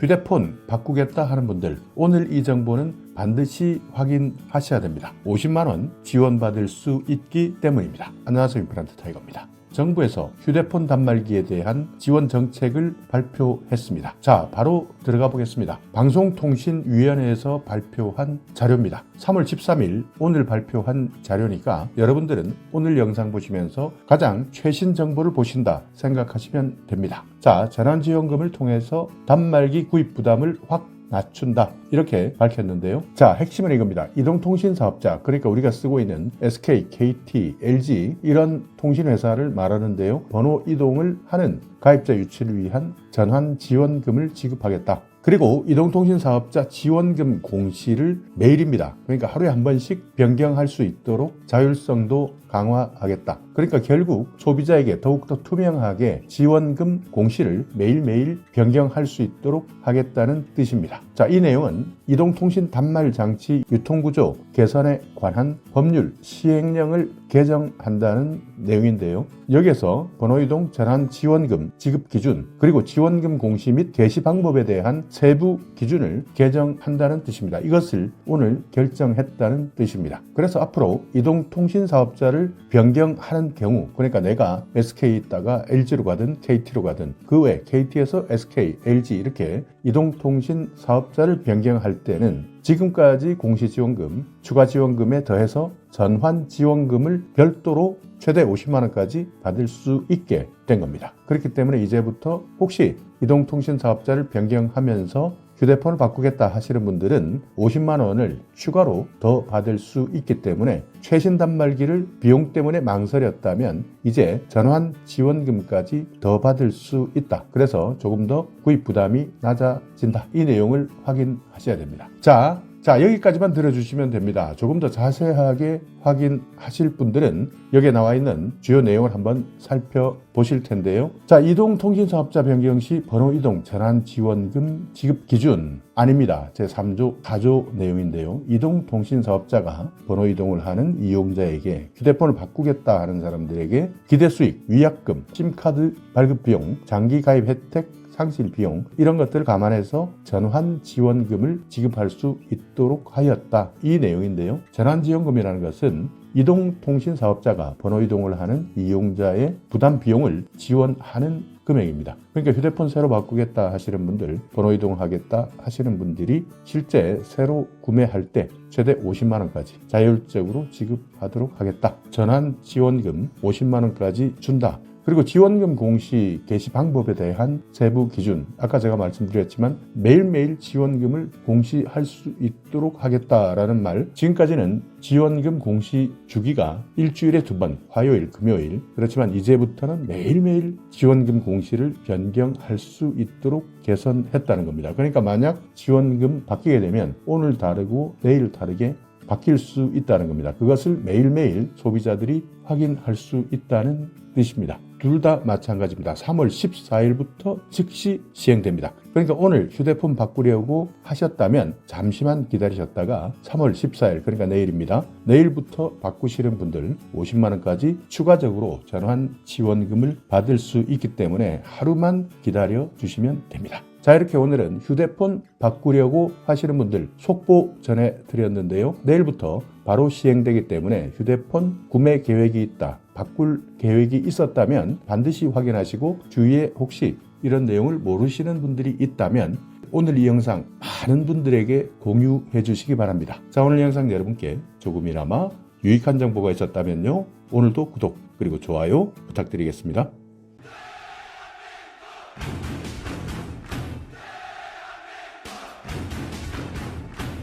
휴대폰 바꾸겠다 하는 분들 오늘 이 정보는 반드시 확인하셔야 됩니다. 50만 원 지원받을 수 있기 때문입니다. 안녕하세요. 임플란트 타이거입니다. 정부에서 휴대폰 단말기에 대한 지원 정책을 발표했습니다. 자, 바로 들어가 보겠습니다. 방송통신위원회에서 발표한 자료입니다. 3월 13일 오늘 발표한 자료니까 여러분들은 오늘 영상 보시면서 가장 최신 정보를 보신다 생각하시면 됩니다. 자, 재난지원금을 통해서 단말기 구입 부담을 확 낮춘다. 이렇게 밝혔는데요. 자, 핵심은 이겁니다. 이동통신 사업자, 그러니까 우리가 쓰고 있는 SK, KT, LG 이런 통신회사를 말하는데요. 번호 이동을 하는 가입자 유치를 위한 전환 지원금을 지급하겠다. 그리고 이동통신 사업자 지원금 공시를 매일입니다. 그러니까 하루에 한 번씩 변경할 수 있도록 자율성도 강화하겠다. 그러니까 결국 소비자에게 더욱더 투명하게 지원금 공시를 매일매일 변경할 수 있도록 하겠다는 뜻입니다. 자, 이 내용은 이동통신 단말 장치 유통구조 개선에 관한 법률 시행령을 개정한다는 내용인데요. 여기에서 번호이동 전환 지원금 지급 기준 그리고 지원금 공시 및 개시 방법에 대한 세부 기준을 개정한다는 뜻입니다. 이것을 오늘 결정했다는 뜻입니다. 그래서 앞으로 이동통신 사업자를 변경하는 경우 그러니까 내가 SK에 있다가 LG로 가든 KT로 가든 그 외 KT에서 SK, LG 이렇게 이동통신 사업자를 변경할 때는 지금까지 공시지원금, 추가 지원금에 더해서 전환 지원금을 별도로 최대 50만 원까지 받을 수 있게 된 겁니다. 그렇기 때문에 이제부터 혹시 이동통신 사업자를 변경하면서 휴대폰을 바꾸겠다 하시는 분들은 50만 원을 추가로 더 받을 수 있기 때문에 최신 단말기를 비용 때문에 망설였다면 이제 전환 지원금까지 더 받을 수 있다. 그래서 조금 더 구입 부담이 낮아진다. 이 내용을 확인하셔야 됩니다. 자, 자, 여기까지만 들어주시면 됩니다. 조금 더 자세하게 확인하실 분들은 여기에 나와 있는 주요 내용을 한번 살펴보실 텐데요. 자, 이동 통신 사업자 변경 시 번호 이동 전환 지원금 지급 기준 아닙니다. 제 3조 4조 내용인데요. 이동 통신 사업자가 번호 이동을 하는 이용자에게 휴대폰을 바꾸겠다 하는 사람들에게 기대 수익, 위약금, 심카드 발급 비용, 장기 가입 혜택, 상실 비용 이런 것들을 감안해서 전환 지원금을 지급할 수 있도록 하였다. 이 내용인데요. 전환 지원금이라는 것은 이동통신 사업자가 번호 이동을 하는 이용자의 부담 비용을 지원하는 금액입니다. 그러니까 휴대폰 새로 바꾸겠다 하시는 분들, 번호 이동을 하겠다 하시는 분들이 실제 새로 구매할 때 최대 50만 원까지 자율적으로 지급하도록 하겠다. 전환 지원금 50만 원까지 준다. 그리고 지원금 공시 개시 방법에 대한 세부 기준. 아까 제가 말씀드렸지만 매일매일 지원금을 공시할 수 있도록 하겠다라는 말. 지금까지는 지원금 공시 주기가 일주일에 두 번 화요일 금요일. 그렇지만 이제부터는 매일매일 지원금 공시를 변경할 수 있도록 개선했다는 겁니다. 그러니까 만약 지원금 바뀌게 되면 오늘 다르고 내일 다르게 바뀔 수 있다는 겁니다. 그것을 매일매일 소비자들이 확인할 수 있다는 뜻입니다. 둘 다 마찬가지입니다. 3월 14일부터 즉시 시행됩니다. 그러니까 오늘 휴대폰 바꾸려고 하셨다면 잠시만 기다리셨다가 3월 14일 그러니까 내일입니다. 내일부터 바꾸시는 분들 50만 원까지 추가적으로 전환 지원금을 받을 수 있기 때문에 하루만 기다려 주시면 됩니다. 자 이렇게 오늘은 휴대폰 바꾸려고 하시는 분들 속보 전해드렸는데요. 내일부터 바로 시행되기 때문에 휴대폰 구매 계획이 있다. 바꿀 계획이 있었다면 반드시 확인하시고 주위에 혹시 이런 내용을 모르시는 분들이 있다면 오늘 이 영상 많은 분들에게 공유해 주시기 바랍니다. 자 오늘 영상 여러분께 조금이나마 유익한 정보가 있었다면요. 오늘도 구독 그리고 좋아요 부탁드리겠습니다.